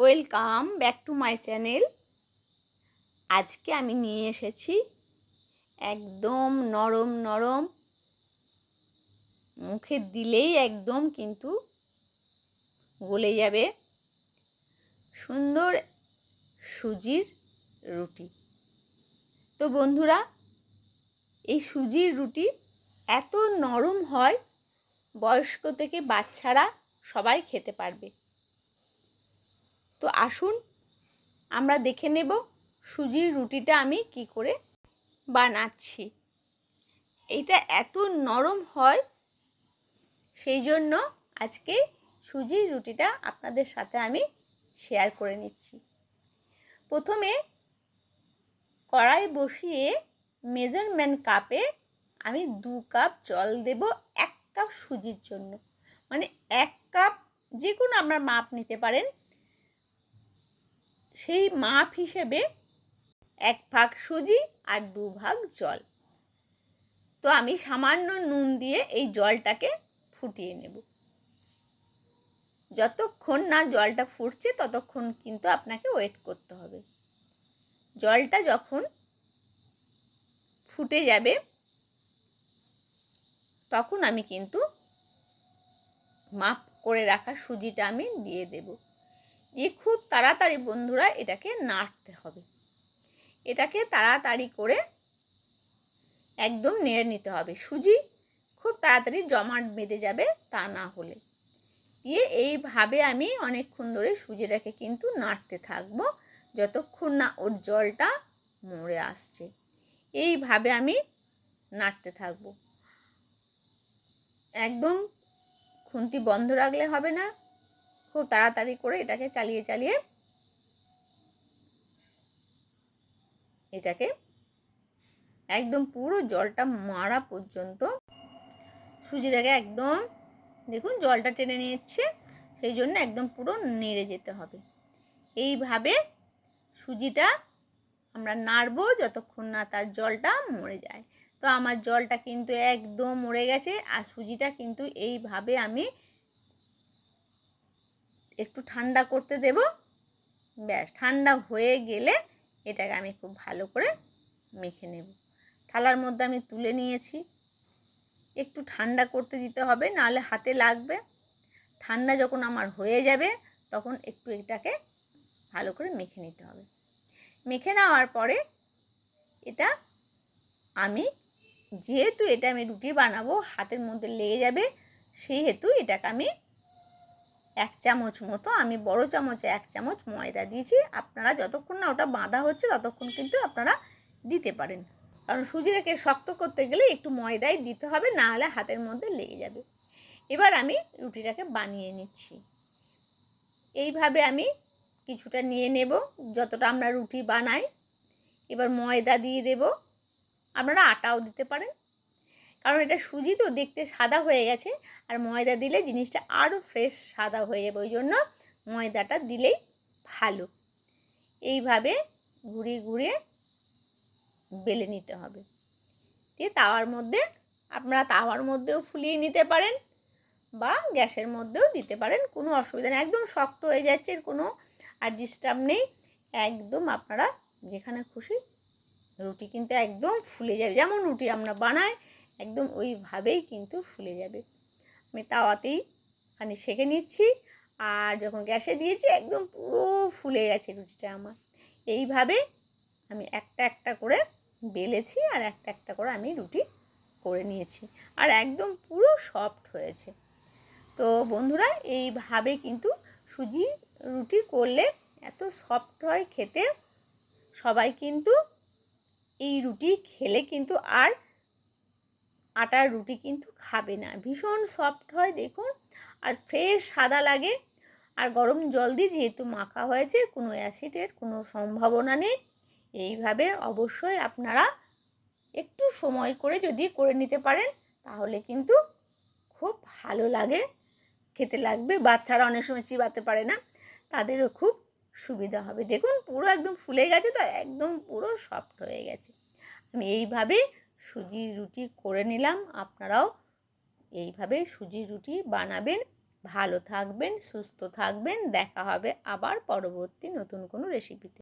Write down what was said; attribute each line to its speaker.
Speaker 1: Welcome back to my channel. আজকে আমি নিয়ে এসেছি একদম নরম নরম, মুখে দিলেই একদম কিন্তু গলে যাবে সুন্দর সুজির রুটি। তো বন্ধুরা, এই সুজির রুটি এত নরম হয়, বয়স্ক থেকে বাচ্চারা সবাই খেতে পারবে। তো আসুন আমরা দেখে নেব সুজির রুটিটা আমি কি করে বানাচ্ছি। এটা এত নরম হয়, সেই জন্য আজকে সুজির রুটিটা আপনাদের সাথে আমি শেয়ার করে নিচ্ছি। প্রথমে কড়াই বসিয়ে মেজারমেন্ট কাপে আমি দু কাপ জল দেব এক কাপ সুজির জন্য। মানে এক কাপ যে কোনো আপনার মাপ নিতে পারেন সেই মাপ হিসেবে এক ভাগ সুজি আর দু ভাগ জল। তো আমি সামান্য নুন দিয়ে এই জলটাকে ফুটিয়ে নেব। যতক্ষণ না জলটা ফুটছে, ততক্ষণ কিন্তু আপনাকে ওয়েট করতে হবে। জলটা যখন ফুটে যাবে, তখন আমি কিন্তু মাপ করে রাখা সুজিটা আমি দিয়ে দেবো। দিয়ে খুব তাড়াতাড়ি বন্ধুরা এটাকে নাড়তে হবে। এটাকে তাড়াতাড়ি করে একদম নেড়ে নিতে হবে। সুজি খুব তাড়াতাড়ি জমাট বেঁধে যাবে তা না হলে। দিয়ে এইভাবে আমি অনেকক্ষণ ধরে সুজিটাকে কিন্তু নাড়তে থাকব যতক্ষণ না ওর জলটা মরে আসছে। এইভাবে আমি নাড়তে থাকব। একদম খুন্তি বন্ধ রাখলে হবে না। খুব তাড়াতাড়ি করে এটাকে চালিয়ে চালিয়ে এটাকে একদম পুরো জলটা মারা পর্যন্ত সুজিটাকে একদম, দেখুন জলটা টেনে নিচ্ছে সেই জন্য একদম পুরো নেড়ে যেতে হবে। এইভাবে সুজিটা আমরা নাড়বো যতক্ষণ না তার জলটা মরে যায়। তো আমার জলটা কিন্তু একদম মরে গেছে আর সুজিটা কিন্তু এইভাবে আমি একটু ঠান্ডা করতে দেব। ব্যাস, ঠান্ডা হয়ে গেলে এটাকে আমি খুব ভালো করে মেখে নেব। থালার মধ্যে আমি তুলে নিয়েছি। একটু ঠান্ডা করতে দিতে হবে, নাহলে হাতে লাগবে। ঠান্ডা যখন আমার হয়ে যাবে, তখন একটু এটাকে ভালো করে মেখে নিতে হবে। মেখে নেওয়ার পরে এটা আমি যেহেতু এটা আমি রুটি বানাবো, হাতের মধ্যে লেগে যাবে, সেহেতু এটাকে আমি এক চামচ মতো, আমি বড় চামচে এক চামচ ময়দা দিয়েছি। আপনারা যতক্ষণ না ওটা বাঁধা হচ্ছে, ততক্ষণ কিন্তু আপনারা দিতে পারেন। কারণ সুজিটাকে শক্ত করতে গেলে একটু ময়দাই দিতে হবে, না হলে হাতের মধ্যে লেগে যাবে। এবার আমি রুটিটাকে বানিয়ে নিচ্ছি। এইভাবে আমি কিছুটা নিয়ে নেব, যতটা আমরা রুটি বানাই। এবার ময়দা দিয়ে দেব। আপনারা আটাও দিতে পারেন। কারণ এটা সুজি তো দেখতে সাদা হয়ে গেছে। আর ময়দা দিলে জিনিসটা আরও ফ্রেশ সাদা হয়ে যাবে। ওই জন্য ময়দাটা দিলেই ভালো। এইভাবে ঘুরিয়ে ঘুরিয়ে বেলে নিতে হবে। দিয়ে তাওয়ার মধ্যে, আপনারা তাওয়ার মধ্যেও ফুলিয়ে নিতে পারেন বা গ্যাসের মধ্যেও দিতে পারেন। কোনো অসুবিধা নেই। একদম শক্ত হয়ে যাচ্ছে কোনো আর ডিস্টার্ব নেই। একদম আপনারা যেখানে খুশি রুটি কিন্তু একদম ফুলে যাবে। যেমন রুটি আমরা বানাই একদম ওইভাবেই কিন্তু ফুলে যাবে। আমি তাওয়াতেই খানি সেঁকে নিচ্ছি আর যখন গ্যাসে দিয়েছি একদম পুরো ফুলে গেছে রুটিটা আমার। এইভাবে আমি একটা একটা করে বেলেছি আর একটা একটা করে আমি রুটি করে নিয়েছি আর একদম পুরো সফট হয়েছে। তো বন্ধুরা এইভাবে কিন্তু সুজি রুটি করলে এত সফট হয় খেতে। সবাই কিন্তু এই রুটি খেলে কিন্তু আর আটার রুটি কিন্তু খাবে না। ভীষণ সফট হয় দেখুন, আর ফ্রেশ সাদা লাগে। আর গরম জল দিয়ে যেহেতু মাখা হয়েছে, কোনো অ্যাসিডের কোনো সম্ভাবনা নেই। এইভাবে অবশ্যই আপনারা একটু সময় করে যদি করে নিতে পারেন, তাহলে কিন্তু খুব ভালো লাগে। খেতে লাগবে, বাচ্চারা অনেক সময় চিবাতে পারে না, তাদেরও খুব সুবিধা হবে। দেখুন, পুরো একদম ফুলে গেছে তো, একদম পুরো সফট হয়ে গেছে। আমি এইভাবে সুজির রুটি করে নিলাম। আপনারাও এইভাবে সুজি রুটি বানাবেন। ভালো থাকবেন, সুস্থ থাকবেন। দেখা হবে আবার পরবর্তী নতুন কোনো রেসিপিতে